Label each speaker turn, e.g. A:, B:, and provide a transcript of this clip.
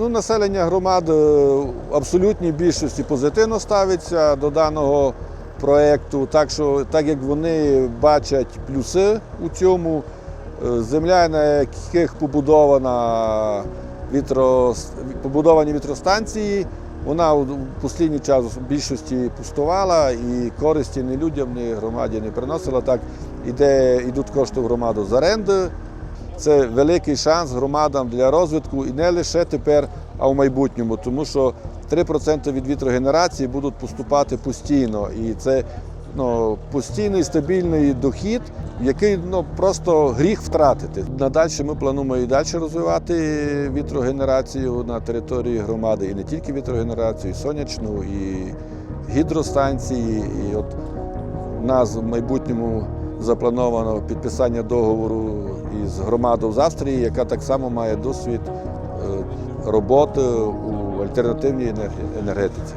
A: Ну, населення громад е, в абсолютній більшості позитивно ставиться до даного проєкту, так що так як вони бачать плюси у цьому, е, земля, на яких побудована вітро, побудовані вітростанції, вона у останній час в більшості пустувала і користі ні людям, ні громаді не приносила. Так іде, йдуть кошти в громаду з оренди. Це великий шанс громадам для розвитку і не лише тепер, а в майбутньому, тому що 3% від вітрогенерації будуть поступати постійно. І це ну, постійний стабільний дохід, який ну, просто гріх втратити. Надальше ми плануємо і далі розвивати вітрогенерацію на території громади, і не тільки вітрогенерацію, і сонячну, і гідростанції. І от нас в майбутньому заплановано підписання договору із громадою з Австрії, яка так само має досвід е, роботи у альтернативній енер- енергетиці.